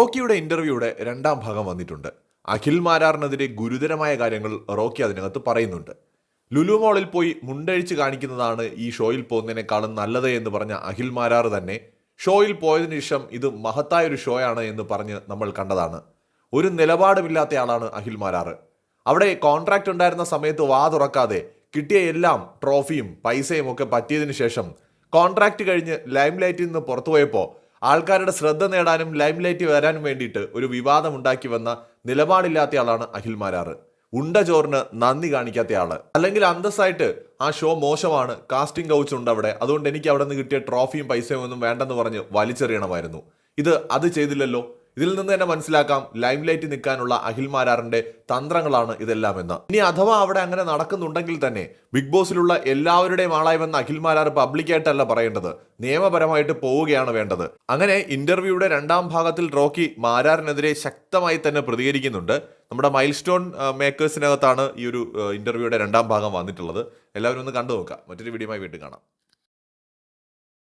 റോക്കിയുടെ ഇന്റർവ്യൂയുടെ രണ്ടാം ഭാഗം വന്നിട്ടുണ്ട്. അഖിൽ മാരാറിനെതിരെ ഗുരുതരമായ കാര്യങ്ങൾ റോക്കി അതിനകത്ത് പറയുന്നുണ്ട്. ലുലു മോളിൽ പോയി മുണ്ടഴിച്ച് കാണിക്കുന്നതാണ് ഈ ഷോയിൽ പോകുന്നതിനേക്കാളും നല്ലത് എന്ന് പറഞ്ഞ അഖിൽ മാരാർ തന്നെ ഷോയിൽ പോയതിനു ശേഷം ഇത് മഹത്തായ ഒരു ഷോയാണ് എന്ന് പറഞ്ഞ് നമ്മൾ കണ്ടതാണ്. ഒരു നിലപാടുമില്ലാത്ത ആളാണ് അഖിൽ മാരാറ് അവിടെ കോൺട്രാക്ട് ഉണ്ടായിരുന്ന സമയത്ത് വാ തുറക്കാതെ കിട്ടിയ എല്ലാം ട്രോഫിയും പൈസയും ഒക്കെ പറ്റിയതിനു ശേഷം കോൺട്രാക്ട് കഴിഞ്ഞ് ലൈംലൈറ്റിൽ നിന്ന് പുറത്തുപോയപ്പോൾ ആൾക്കാരുടെ ശ്രദ്ധ നേടാനും ലൈംലൈറ്റ് വരാനും വേണ്ടിയിട്ട് ഒരു വിവാദം ഉണ്ടാക്കി വന്ന നിലപാടില്ലാത്ത ആളാണ് അഖിൽ മാരാറ് ഉണ്ട ചോറിന് നന്ദി കാണിക്കാത്ത ആൾ അല്ലെങ്കിൽ അന്തസ്സായിട്ട് ആ ഷോ മോശമാണ് കാസ്റ്റിംഗ് കൗച്ച് ഉണ്ട് അവിടെ. അതുകൊണ്ട് എനിക്ക് അവിടെ നിന്ന് കിട്ടിയ ട്രോഫിയും പൈസയും ഒന്നും വേണ്ടെന്ന് പറഞ്ഞ് വലിച്ചെറിയണമായിരുന്നു. ഇത് അത് ചെയ്തില്ലല്ലോ? ഇതിൽ നിന്ന് തന്നെ മനസ്സിലാക്കാം ലൈം ലൈറ്റ് നിൽക്കാനുള്ള അഖിൽ മാരാറിന്റെ തന്ത്രങ്ങളാണ് ഇതെല്ലാം എന്ന് ഇനി അഥവാ അവിടെ അങ്ങനെ നടക്കുന്നുണ്ടെങ്കിൽ തന്നെ ബിഗ് ബോസിലുള്ള എല്ലാവരുടെയും ആളായി വന്ന അഖിൽ പബ്ലിക്കായിട്ടല്ല പറയേണ്ടത്. നിയമപരമായിട്ട് പോവുകയാണ് വേണ്ടത്. അങ്ങനെ ഇന്റർവ്യൂയുടെ രണ്ടാം ഭാഗത്തിൽ റോക്കി മാരാറിനെതിരെ ശക്തമായി തന്നെ പ്രതികരിക്കുന്നുണ്ട്. നമ്മുടെ മൈൽ സ്റ്റോൺ മേക്കേഴ്സിനകത്താണ് ഈ ഒരു ഇന്റർവ്യൂയുടെ രണ്ടാം ഭാഗം വന്നിട്ടുള്ളത്. എല്ലാവരും ഒന്ന് കണ്ടു നോക്കാം മറ്റൊരു വീഡിയോയുമായി വീണ്ടും കാണാം.